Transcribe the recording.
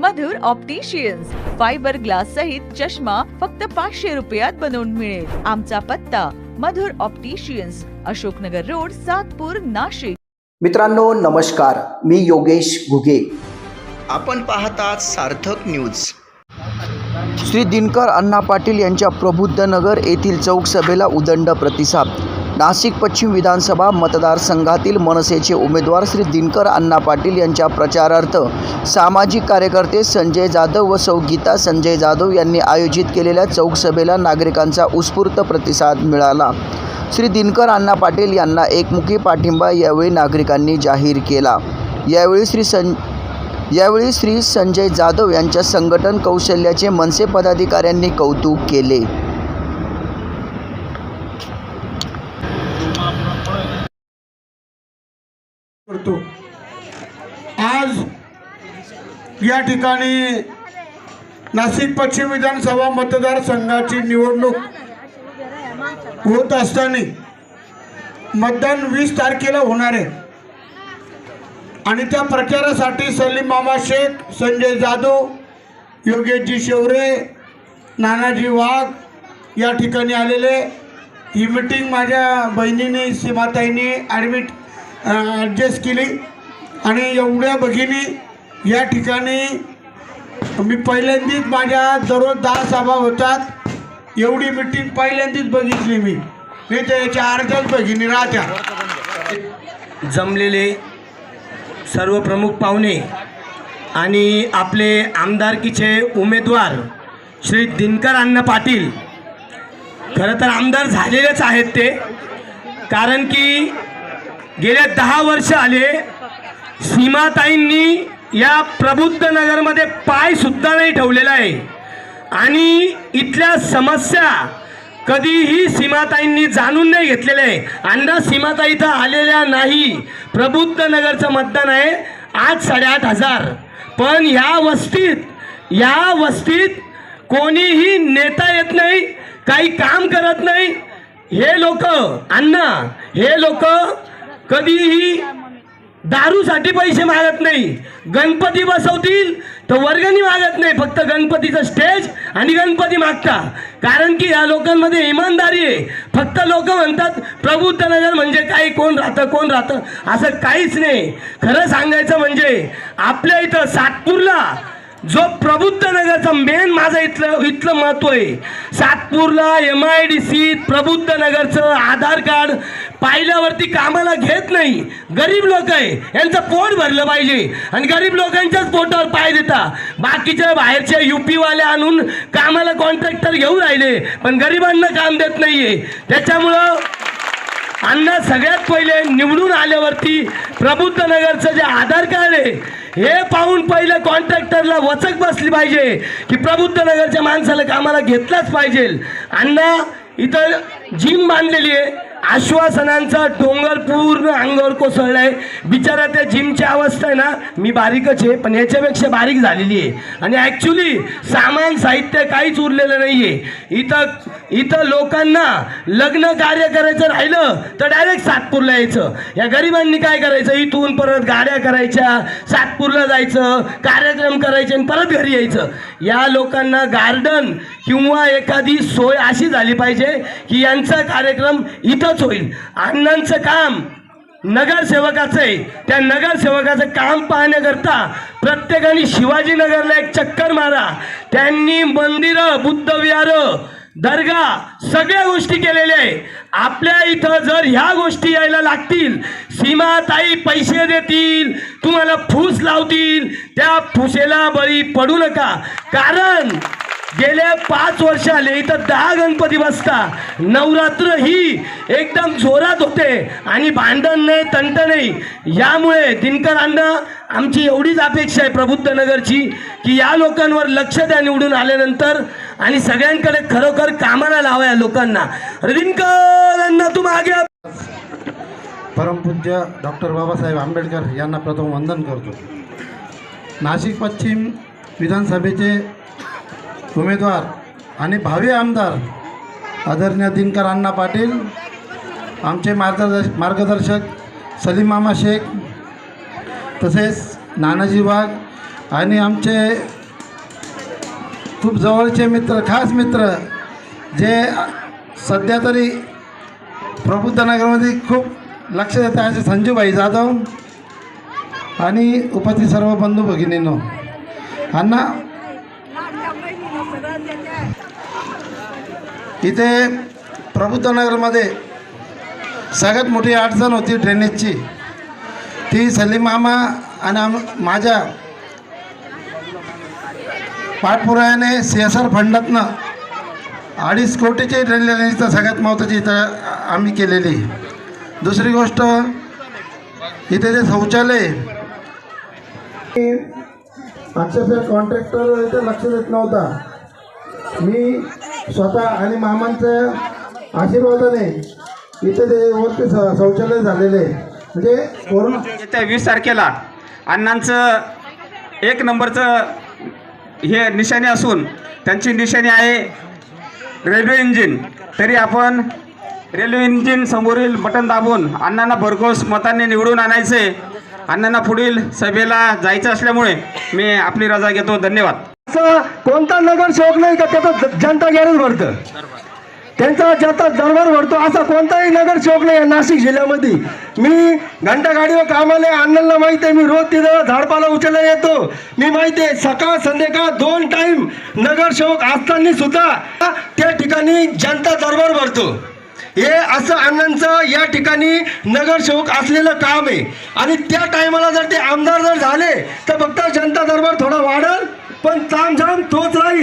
मधुर opticians fibre glass सहित चष्मा फक्त पाचशे रुपयात बनवून मिळेल. आमचा पत्ता मधुर ऑप्टिशियन्स अशोकनगर रोड सातपूर नाशिक. मित्रांनो नमस्कार. मी योगेश घुगे. आपण पाहतात सार्थक न्यूज. श्री दिनकर अण्णा पाटील यांच्या प्रबुद्धनगर येथील चौक सभेला उदंड प्रतिसाद. नाशिक पश्चिम विधानसभा मतदारसंघातील मनसेचे उमेदवार श्री दिनकर अण्णा पाटील यांच्या प्रचारार्थ सामाजिक कार्यकर्ते संजय जाधव व सौ गीता संजय जाधव यांनी आयोजित केलेल्या चौक सभेला नागरिकांचा उत्स्फूर्त प्रतिसाद मिळाला. श्री दिनकर अण्णा पाटील यांना एकमुखी पाठिंबा यावेळी नागरिकांनी जाहीर केला. यावेळी श्री सं यावेळी श्री संजय जाधव यांच्या संघटन कौशल्याचे मनसे पदाधिकाऱ्यांनी कौतुक केले. करतो. आज या ठिकाणी नाशिक पश्चिम विधानसभा मतदारसंघाची निवडणूक होत असताना मतदान वीस तारखेला होणार आहे. आणि त्या प्रचारासाठी सलीम मामा शेख संजय जाधव योगेशजी शेवरे नानाजी वाघ या ठिकाणी आलेले. ही मिटिंग माझ्या बहिणीने सीमाताईने ॲडमिट ॲडजस्ट केली. आणि एवढ्या भगिनी या ठिकाणी मी पहिल्यांदाच माझ्या दररोज दहा सभा होतात. एवढी मिटिंग पहिल्यांदाच बघितली मी. मी तर याच्या अर्ध्याच भगिनी राहत्या. जमलेले सर्व प्रमुख पाहुणे आणि आपले आमदारकीचे उमेदवार श्री दिनकर अण्णा पाटील. खरं तर आमदार झालेलेच आहेत ते. कारण की गेल्या दहा वर्ष आले. सीमाताईंनी या प्रबुद्ध नगरमध्ये पाय सुद्धा नाही ठेवलेला आहे. आणि इथल्या समस्या कधीही सीमाताईंनी जाणून नाही घेतलेल्या आहे. अण्णा सीमाताई इथं आलेल्या नाही. प्रबुद्ध नगरचं मतदान आहे. आज साडेआठ हजार. पण ह्या वस्तीत या वस्तीत कोणीही नेता येत नाही काही काम करत नाही. हे लोक अण्णा हे लोक कधीही दारूसाठी पैसे मागत नाही. गणपती बसवतील तर वर्गणी मागत नाही. फक्त गणपतीचं स्टेज आणि गणपती मागता. कारण की या लोकांमध्ये इमानदारी आहे. फक्त लोक म्हणतात प्रबुद्ध नगर म्हणजे काय? कोण राहतं? कोण राहतं? असं काहीच नाही. खरं सांगायचं म्हणजे आपल्या इथं सातपूरला जो प्रबुद्ध नगरचा मेन माझं इथलं इथलं महत्त्व आहे. सातपूरला एम आय डी सी प्रबुद्ध नगरचं आधार कार्ड पाहिल्यावरती कामाला घेत नाही. गरीब लोक आहे यांचं पोट भरलं पाहिजे. आणि गरीब लोकांच्याच पोटावर पाय देता. बाकीच्या बाहेरच्या युपीवाले आणून कामाला कॉन्ट्रॅक्टर घेऊन राहिले पण गरिबांना काम देत नाहीये. त्याच्यामुळं अण्णा सगळ्यात पहिले निवडून आल्यावरती प्रबुद्ध नगरचं जे आधार कार्ड आहे हे पाहून पहिलं कॉन्ट्रॅक्टरला वचक बसली पाहिजे की प्रबुद्ध नगरच्या माणसाला कामाला घेतलाच पाहिजे. अण्णा इथं जिम बांधलेली आहे. आश्वासनांचा डोंगर पूर्ण अंगावर कोसळलाय. बिचारा त्या जिमची अवस्था आहे ना मी बारीकच आहे पण याच्यापेक्षा बारीक झालेली आहे. आणि ॲक्च्युली सामान साहित्य काहीच उरलेलं नाही आहे इथं इथं लोकांना लग्न कार्य करायचं राहिलं तर डायरेक्ट सातपूरला यायचं. या गरिबांनी काय करायचं? इथून परत गाड्या करायच्या सातपूरला जायचं कार्यक्रम करायचे आणि परत घरी यायचं. या लोकांना गार्डन किंवा एखादी सोय अशी झाली पाहिजे की यांचा कार्यक्रम इथंच होईल. अण्णांचं काम नगरसेवकाचं आहे. त्या नगरसेवकाचं काम पाहण्याकरता प्रत्येकाने शिवाजीनगरला एक चक्कर मारा. त्यांनी मंदिरं बुद्धविहारं दर्गा सगळ्या गोष्टी केलेल्या आहे. आपल्या इथं जर ह्या गोष्टी यायला लागतील सीमाताई पैसे देतील तुम्हाला फूस लावतील त्या फुसेला बळी पडू नका. कारण गेल्या पाच वर्ष आले इथं दहा गणपती बसता. नवरात्र ही एकदम जोरात होते आणि भांडण नाही तंट नाही. यामुळे दिनकर अण्णा आमची एवढीच अपेक्षा आहे प्रबुद्ध नगरची की या लोकांवर लक्ष द्या निवडून आल्यानंतर. आणि सगळ्यांकडे खरोखर कामाला लावाया लोकांना. रविंकरांना तू मागे परमपूज्य डॉक्टर बाबासाहेब आंबेडकर यांना प्रथम वंदन करतो. नाशिक पश्चिम विधानसभेचे उमेदवार आणि भावी आमदार आदरणीय दिनकर अण्णा पाटील आमचे मार्गदर्श मार्गदर्शक सलीम मामा शेख तसेच नानाजी वाघ आणि आमचे खूप जवळचे मित्र खास मित्र जे सध्या तरी प्रबुद्धनगरमध्ये खूप लक्ष देतात असे संजूभाई जाधव आणि उपस्थित सर्व बंधू भगिनींनो. अण्णा इथे प्रबुद्धनगरमध्ये सगळ्यात मोठी अडचण होती ड्रेनेजची ती सलीम मामा आणि आम माझ्या पाठपुराव्याने सी एस आर फंडातनं अडीच कोटीची ड्रेनेजचं सगळ्यात महत्त्वाची इथं आम्ही केलेली. दुसरी गोष्ट इथे जे शौचालय अक्षरशः कॉन्ट्रॅक्टर इथे लक्ष देत नव्हता. मी स्वतः आणि मामांच्या आशीर्वादाने इथे ते वरती शौचालय झालेले म्हणजे कोरोना वीस तारखेला अण्णांचं एक नंबरचं हे निशाणी असून त्यांची निशाणी आहे रेल्वे इंजिन. तरी आपण रेल्वे इंजिन समोरील बटन दाबून अण्णांना भरघोस मतांनी निवडून आणायचे. अण्णांना पुढील सभेला जायचं असल्यामुळे मी आपली रजा घेतो. धन्यवाद. असं कोणता नगरसेवक नाही का त्याचं जनता गॅरेज भरतं. त्यांचा ज्याचा दरबार भरतो असा कोणताही नगरसेवक नाही आहे नाशिक जिल्ह्यामध्ये. मी घंटा गाडीवर कामाला आहे, अण्णांना माहिती आहे मी रोज तिथं झाडपाला उचलला येतो. मी माहिती आहे सकाळ संध्याकाळ दोन टाईम नगरसेवक असताना सुद्धा त्या ठिकाणी जनता दरबार भरतो. हे असं अण्णांचं या ठिकाणी नगरसेवक असलेलं काम आहे. आणि त्या टायमाला जर ते आमदार जर झाले तर फक्त जनता दरबार थोडा वाढल पण तामझाम तोच राहील.